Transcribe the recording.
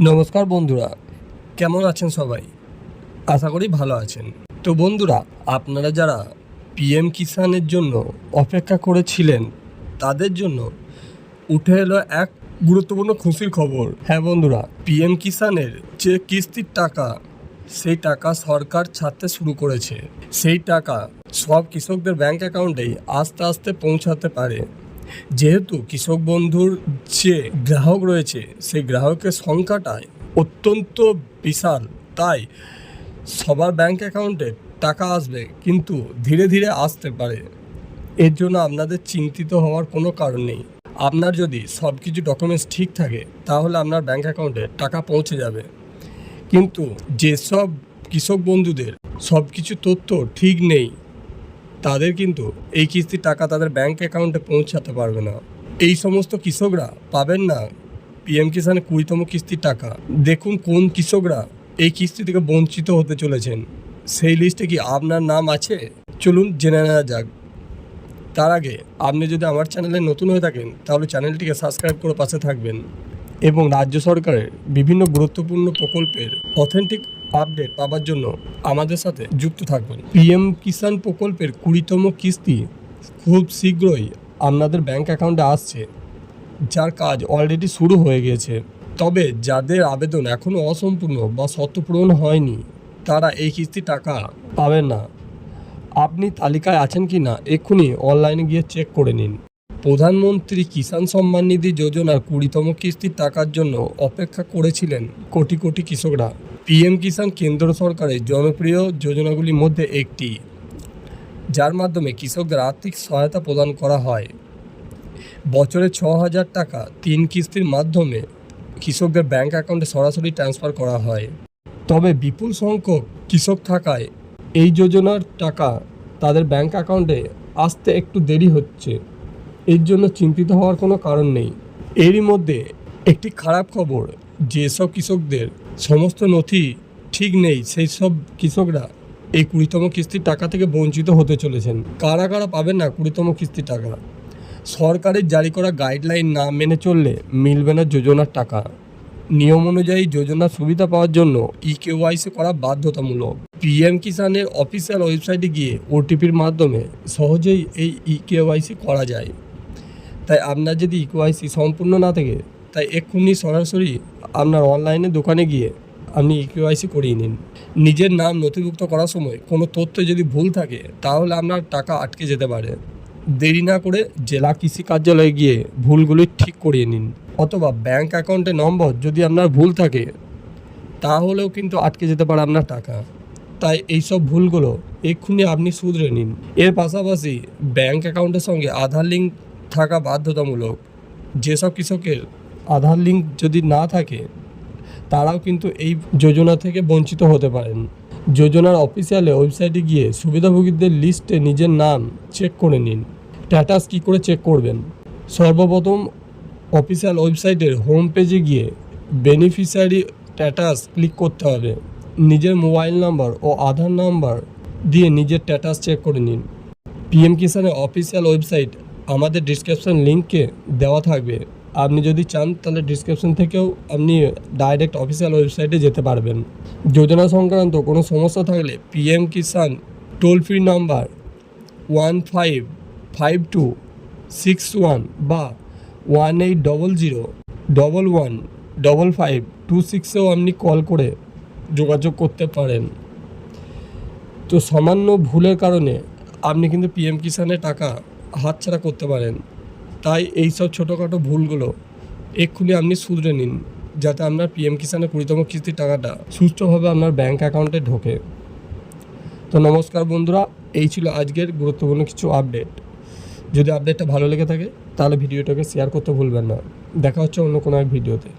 নমস্কার বন্ধুরা, কেমন আছেন সবাই? আশা করি ভালো আছেন। তো বন্ধুরা, আপনারা যারা পিএম কিষানের জন্য অপেক্ষা করেছিলেন, তাদের জন্য উঠে এলো এক গুরুত্বপূর্ণ খুশির খবর। হ্যাঁ বন্ধুরা, পিএম কিষানের যে কিস্তির টাকা, সেই টাকা সরকার ছাড়তে শুরু করেছে। সেই টাকা সব কৃষকদের ব্যাংক অ্যাকাউন্টেই আস্তে আস্তে পৌঁছাতে পারে। যেহেতু কৃষক বন্ধুর যে গ্রাহক রয়েছে, সেই গ্রাহকের সংখ্যাটাই অত্যন্ত বিশাল। তাই সবার ব্যাংক অ্যাকাউন্টে টাকা আসবে, কিন্তু ধীরে ধীরে আসতে পারে। এর জন্য আপনাদের চিন্তিত হওয়ার কোনো কারণ নেই। আপনার যদি সব কিছু ডকুমেন্টস ঠিক থাকে, তাহলে আপনার ব্যাংক অ্যাকাউন্টে টাকা পৌঁছে যাবে। কিন্তু যেসব কৃষক বন্ধুদের সব কিছু তথ্য ঠিক নেই তাদের কিন্তু এই কিস্তির টাকা তাদের ব্যাংক অ্যাকাউন্টে পৌঁছাতে পারবে না। এই সমস্ত কৃষকরা পাবেন না পিএম কিষানের কুড়িতম কিস্তির টাকা। দেখুন কোন কৃষকরা এই কিস্তি থেকে বঞ্চিত হতে চলেছেন। সেই লিস্টে কি আপনার নাম আছে? চলুন জেনে নেওয়া যাক। তার আগে আপনি যদি আমার চ্যানেলে নতুন হয়ে থাকেন, তাহলে চ্যানেলটিকে সাবস্ক্রাইব করে পাশে থাকবেন। এবং রাজ্য সরকারের বিভিন্ন গুরুত্বপূর্ণ প্রকল্পের অথেন্টিক আপডেট পাওয়ার জন্য আমাদের সাথে যুক্ত থাকবেন। পিএম কিষাণ প্রকল্পের কুড়িতম কিস্তি খুব শীঘ্রই আপনাদের ব্যাংক অ্যাকাউন্টে আসছে, যার কাজ অলরেডি শুরু হয়ে গিয়েছে তবে যাদের আবেদন এখনও অসম্পূর্ণ বা শর্ত পূরণ হয়নি, তারা এই কিস্তি টাকা পাবেন না। আপনি তালিকায় আছেন কি না এক্ষুনি অনলাইনে গিয়ে চেক করে নিন। প্রধানমন্ত্রী কিষাণ সম্মান নিধি যোজনার কুড়িতম কিস্তির টাকার জন্য অপেক্ষা করেছিলেন কোটি কোটি কৃষকরা। পিএম কিষাণ কেন্দ্র সরকারের জনপ্রিয় যোজনাগুলির মধ্যে একটি, যার মাধ্যমে কৃষকদের আর্থিক সহায়তা প্রদান করা হয়। বছরে ছ হাজার টাকা তিন কিস্তির মাধ্যমে কৃষকদের ব্যাংক অ্যাকাউন্টে সরাসরি ট্রান্সফার করা হয়। তবে বিপুল সংখ্যক কৃষক থাকায় এই যোজনার টাকা তাদের ব্যাংক অ্যাকাউন্টে আসতে একটু দেরি হচ্ছে। এর জন্য চিন্তিত হওয়ার কোনো কারণ নেই। এরই মধ্যে একটি খারাপ খবর, যেসব কৃষকদের সমস্ত নথি ঠিক নেই সেই সব কৃষকরা এই কুড়িতম কিস্তির টাকা থেকে বঞ্চিত হতে চলেছেন। কারা কারা পাবেন না কুড়িতম কিস্তির টাকা? সরকারের জারি করা গাইডলাইন না মেনে চললে মিলবে না যোজনার টাকা। নিয়ম অনুযায়ী যোজনার সুবিধা পাওয়ার জন্য ই কেওয়াইসি করা বাধ্যতামূলক। পিএম কিষানের অফিসিয়াল ওয়েবসাইটে গিয়ে ওটিপির মাধ্যমে সহজেই এই ই কেওয়াইসি করা যায়। তাই আপনার যদি ই কেওয়াইসি সম্পূর্ণ না থাকে, তাই এক্ষুনি সরাসরি আপনার অনলাইনে দোকানে গিয়ে আপনি ই কেওয়াইসি করিয়ে নিন। নিজের নাম নথিভুক্ত করার সময় কোনো তথ্য যদি ভুল থাকে, তাহলে আপনার টাকা আটকে যেতে পারে। দেরি না করে জেলা কৃষি কার্যালয়ে গিয়ে ভুলগুলি ঠিক করিয়ে নিন। অথবা ব্যাংক অ্যাকাউন্টে নম্বর যদি আপনার ভুল থাকে, তাহলেও কিন্তু আটকে যেতে পারে আপনার টাকা। তাই এই সব ভুলগুলো এক্ষুনি আপনি শুধরে নিন। এর পাশাপাশি ব্যাংক অ্যাকাউন্টের সঙ্গে আধার লিঙ্ক থাকা বাধ্যতামূলক। যেসব কৃষকের আধার লিঙ্ক যদি না থাকে, তারাও কিন্তু এই যোজনা থেকে বঞ্চিত হতে পারেন। যোজনার অফিসিয়ালে ওয়েবসাইটে গিয়ে সুবিধাভোগীদের লিস্টে নিজের নাম চেক করে নিন। স্ট্যাটাস কী করে চেক করবেন? সর্বপ্রথম অফিসিয়াল ওয়েবসাইটের হোম পেজে গিয়ে বেনিফিশিয়ারি স্ট্যাটাস ক্লিক করতে হবে। নিজের মোবাইল নাম্বার ও আধার নাম্বার দিয়ে নিজের স্ট্যাটাস চেক করে নিন। পিএম কিষানের অফিসিয়াল ওয়েবসাইট আমাদের ডিসক্রিপশন লিঙ্কে দেওয়া থাকবে। আপনি যদি চান, তাহলে ডিসক্রিপশন থেকেও আপনি ডাইরেক্ট অফিসিয়াল ওয়েবসাইটে যেতে পারবেন। যোজনা সংক্রান্ত কোনো সমস্যা থাকলে PM Kisan toll free number one five five two six one বা one eight double zero double one double five two সিক্সেও আপনি কল করে যোগাযোগ করতে পারেন। তো সামান্য ভুলের কারণে আপনি কিন্তু পিএম কিষানের টাকা হাতছাড়া করতে পারেন। তাই এই সব ছোটোখাটো ভুলগুলো এক্ষুনি আপনি শুধরে নিন, যাতে আপনার পিএম কিষানের কুড়িতম কিস্তির টাকাটা সুষ্ঠুভাবে আপনার ব্যাঙ্ক অ্যাকাউন্টে ঢোকে। তো নমস্কার বন্ধুরা, এই ছিল আজকের গুরুত্বপূর্ণ কিছু আপডেট যদি আপডেটটা ভালো লেগে থাকে, তাহলে ভিডিওটাকে শেয়ার করতে ভুলবেন না। দেখা হচ্ছে অন্য কোনো এক ভিডিওতে